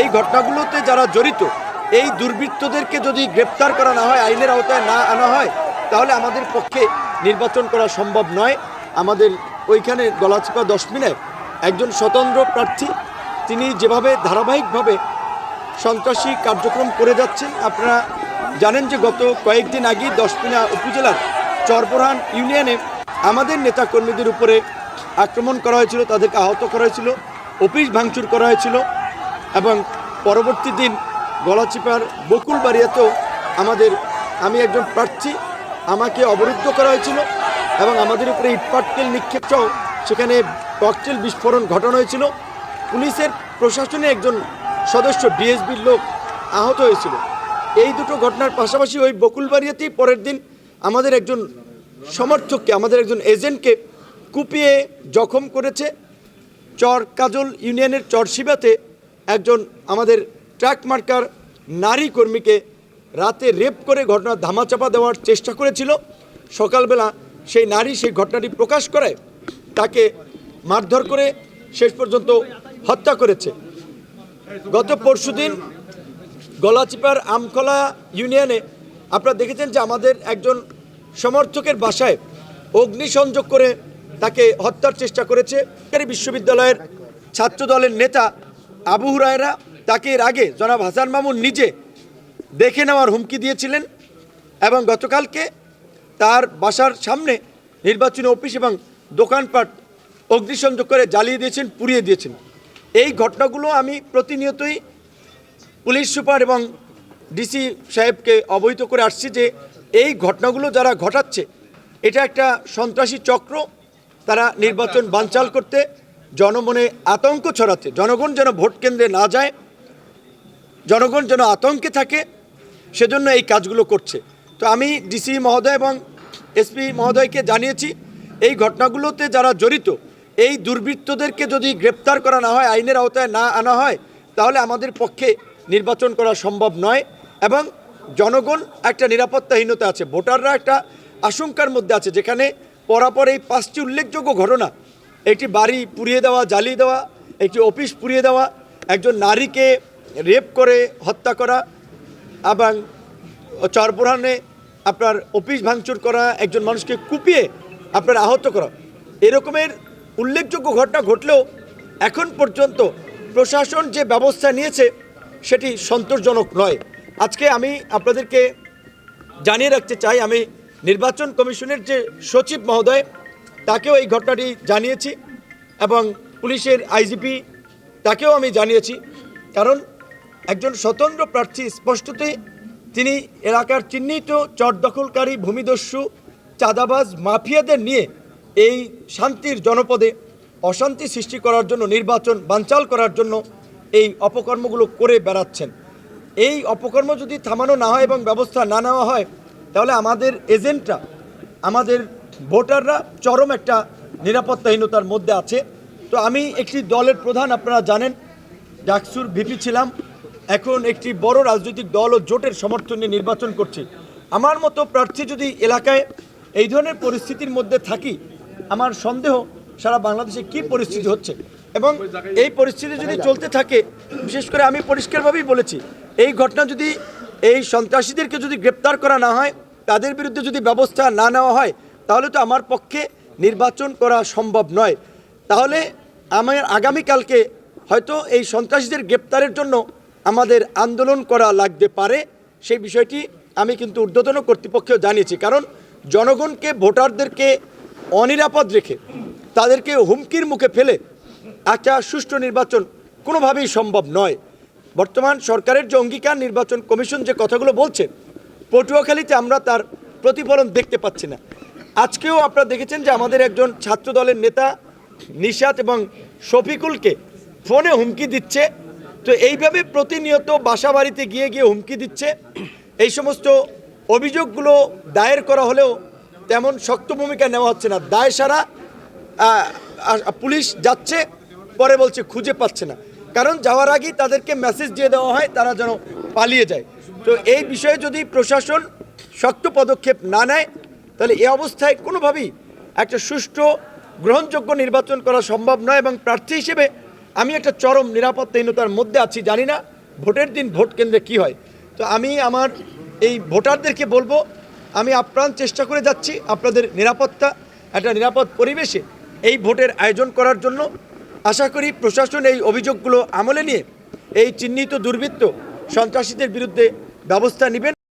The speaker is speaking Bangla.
এই ঘটনাগুলোতে যারা জড়িত, এই দুর্বৃত্তদেরকে যদি গ্রেপ্তার করা না হয়, আইনের আওতায় না আনা হয়, তাহলে আমাদের পক্ষে নির্বাচন করা সম্ভব নয়। আমাদের ওইখানে গলাচিপা দশমিনায় একজন স্বতন্ত্র প্রার্থী, তিনি যেভাবে ধারাবাহিকভাবে সন্ত্রাসী কার্যক্রম করে যাচ্ছেন, আপনারা জানেন যে গত কয়েকদিন আগেই দশমিনা উপজেলার চরপরহান ইউনিয়নে আমাদের নেতাকর্মীদের উপরে আক্রমণ করা হয়েছিল, তাদেরকে আহত করা হয়েছিল, অফিস ভাঙচুর করা হয়েছিল। এবং পরবর্তী দিন গলাচিপার বকুল বাড়িয়াতেও আমাদের, আমি একজন প্রার্থী, আমাকে অবরুদ্ধ করা হয়েছিল এবং আমাদের উপরে ইটপাটকেল নিক্ষেপ সহ সেখানে ককটেল বিস্ফোরণ ঘটানো হয়েছিল। পুলিশের প্রশাসনে একজন সদস্য, ডিএসবির লোক আহত হয়েছিল। এই দুটো ঘটনার পাশাপাশি ওই বকুলবাড়িয়াতেই পরের দিন আমাদের একজন সমর্থককে, আমাদের একজন এজেন্টকে কুপিয়ে জখম করেছে। চর কাজল ইউনিয়নের চরশিবাতে একজন আমাদের ট্র্যাক মার্কার নারী কর্মীকে রাতে রেপ করে ঘটনা ধামাচাপা দেওয়ার চেষ্টা করেছিল। সকালবেলা সেই নারী সেই ঘটনাটি প্রকাশ করে, তাকে মারধর করে শেষ পর্যন্ত হত্যা করেছে। গত পরশুদিন গলাচিপার আমখলা ইউনিয়নে আপনারা দেখেছেন যে আমাদের একজন সমর্থকের বাসায় অগ্নিসংযোগ করে তাকে হত্যার চেষ্টা করেছে। বিশ্ববিদ্যালয়ের ছাত্র দলের নেতা আবু হুরায়রা তাকে এর আগে জনাব হাসান মামুন নিজে দেখে নেওয়ার হুমকি দিয়েছিলেন এবং গতকালকে তার বাসার সামনে নির্বাচনী অফিস এবং দোকানপাট অগ্নিসংযোগ করে জ্বালিয়ে দিয়েছেন, পুড়িয়ে দিয়েছেন। এই ঘটনাগুলো আমি প্রতিনিয়তই পুলিশ সুপার এবং ডিসি সাহেবকে অবহিত করে আসছি যে এই ঘটনাগুলো যারা ঘটাচ্ছে, এটা একটা সন্ত্রাসী চক্র, তারা নির্বাচন বানচাল করতে জনমনে আতঙ্ক ছড়াতে জনগণ যেন ভোট কেন্দ্রে না যায়, জনগণ যেন আতঙ্কে থাকে, সেজন্য এই কাজগুলো করছে। তো আমি ডিসি মহোদয় এবং এসপি মহোদয়কে জানিয়েছি, এই ঘটনাগুলোতে যারা জড়িত, এই দুর্বৃত্তদেরকে যদি গ্রেপ্তার করা না হয়, আইনের আওতায় না আনা হয়, তাহলে আমাদের পক্ষে নির্বাচন করা সম্ভব নয় এবং জনগণ একটা নিরাপত্তাহীনতা আছে। ভোটাররা একটা আশঙ্কার মধ্যে আছে, যেখানে পরাপর এই পাঁচটি উল্লেখযোগ্য ঘটনা একটি বাড়ি পুড়িয়ে দেওয়া, জ্বালিয়ে দেওয়া, একটি অফিস পুড়িয়ে দেওয়া, একজন নারীকে রেপ করে, হত্যা করা এবং চরপুরানে আপনার অফিস ভাঙচুর করা, একজন মানুষকে কুপিয়ে আপনার আহত করা। এরকমের উল্লেখযোগ্য ঘটনা ঘটলেও এখন পর্যন্ত প্রশাসন যে ব্যবস্থা নিয়েছে সেটি সন্তোষজনক নয়। আজকে আমি আপনাদেরকে জানিয়ে রাখতে চাই, আমি নির্বাচন কমিশনের যে সচিব মহোদয় তাকেও এই ঘটনাটি জানিয়েছি এবং পুলিশের আইজিপি তাকেও আমি জানিয়েছি। কারণ একজন স্বতন্ত্র প্রার্থী স্পষ্টতই তিনি এলাকার চিহ্নিত চট দখলকারী ভূমিদস্যু, চাঁদাবাজ, মাফিয়াদের নিয়ে এই শান্তির জনপদে অশান্তি সৃষ্টি করার জন্য, নির্বাচন বানচাল করার জন্য এই অপকর্মগুলো করে বেড়াচ্ছেন। এই অপকর্ম যদি থামানো না হয় এবং ব্যবস্থা না নেওয়া হয়, তাহলে আমাদের এজেন্টরা, আমাদের ভোটাররা চরম একটা নিরাপত্তাহীনতার মধ্যে আছে। তো আমি একটি দলের প্রধান, আপনারা জানেন, ডাকসুর ভিপি ছিলাম। এখন একটি বড় রাজনৈতিক দল ও জোটের সমর্থন নির্বাচন করছি। আমার মতো প্রার্থী যদি এলাকায় এই ধরনের পরিস্থিতির মধ্যে থাকি, আমার সন্দেহ সারা বাংলাদেশে কি পরিস্থিতি হচ্ছে? এবং এই পরিস্থিতি যদি চলতে থাকে, বিশেষ করে আমি পরিষ্কারভাবেই বলেছি, এই ঘটনা যদি এই সন্ত্রাসীদেরকে যদি গ্রেপ্তার করা না হয়, তাদের বিরুদ্ধে যদি ব্যবস্থা না নেওয়া হয় তাহলে তো আমার পক্ষে নির্বাচন করা সম্ভব নয়। তাহলে আমার আগামীকালকে হয়তো এই সন্ত্রাসীদের গ্রেপ্তারের জন্য আমাদের আন্দোলন করা লাগতে পারে, সেই বিষয়টি আমি কিন্তু ঊর্ধ্বতন কর্তৃপক্ষেও জানিয়েছি। কারণ জনগণকে, ভোটারদেরকে অনিরাপদ রেখে, তাদেরকে হুমকির মুখে ফেলে একটা সুষ্ঠু নির্বাচন কোনোভাবেই সম্ভব নয়। বর্তমান সরকারের যে অঙ্গীকার, নির্বাচন কমিশন যে কথাগুলো বলছে, পটুয়াখালীতে আমরা তার প্রতিফলন দেখতে পাচ্ছি না। আজকেও আপনারা দেখেছেন যে আমাদের একজন ছাত্র দলের নেতা নিশাত এবং শফিকুলকে ফোনে হুমকি দিচ্ছে। তো এইভাবে প্রতিনিয়ত বাসা বাড়িতে গিয়ে গিয়ে হুমকি দিচ্ছে। এই সমস্ত অভিযোগগুলো দায়ের করা হলেও তেমন শক্ত ভূমিকা নেওয়া হচ্ছে না। দায় সারা পুলিশ যাচ্ছে, পরে বলছে খুঁজে পাচ্ছে না। কারণ যাওয়ার আগেই তাদেরকে মেসেজ দিয়ে দেওয়া হয়, তারা যেন পালিয়ে যায়। তো এই বিষয়ে যদি প্রশাসন শক্ত পদক্ষেপ না নেয় তাহলে এই অবস্থায় কোনোভাবেই একটা সুষ্ঠু গ্রহণযোগ্য নির্বাচন করা সম্ভব নয় এবং প্রার্থী হিসেবে আমি একটা চরম নিরাপত্তাহীনতার মধ্যে আছি, জানি না ভোটের দিন ভোট কেন্দ্রে কি হয়। তো আমি আমার এই ভোটারদেরকে বলব, আমি আপ্রাণ চেষ্টা করে যাচ্ছি আপনাদের নিরাপত্তা, একটা নিরাপদ পরিবেশে এই ভোটের আয়োজন করার জন্য। আশা করি প্রশাসন এই অভিযোগগুলো আমলে নিয়ে এই চিহ্নিত দুর্বৃত্ত সন্ত্রাসীদের বিরুদ্ধে ব্যবস্থা নেবেন।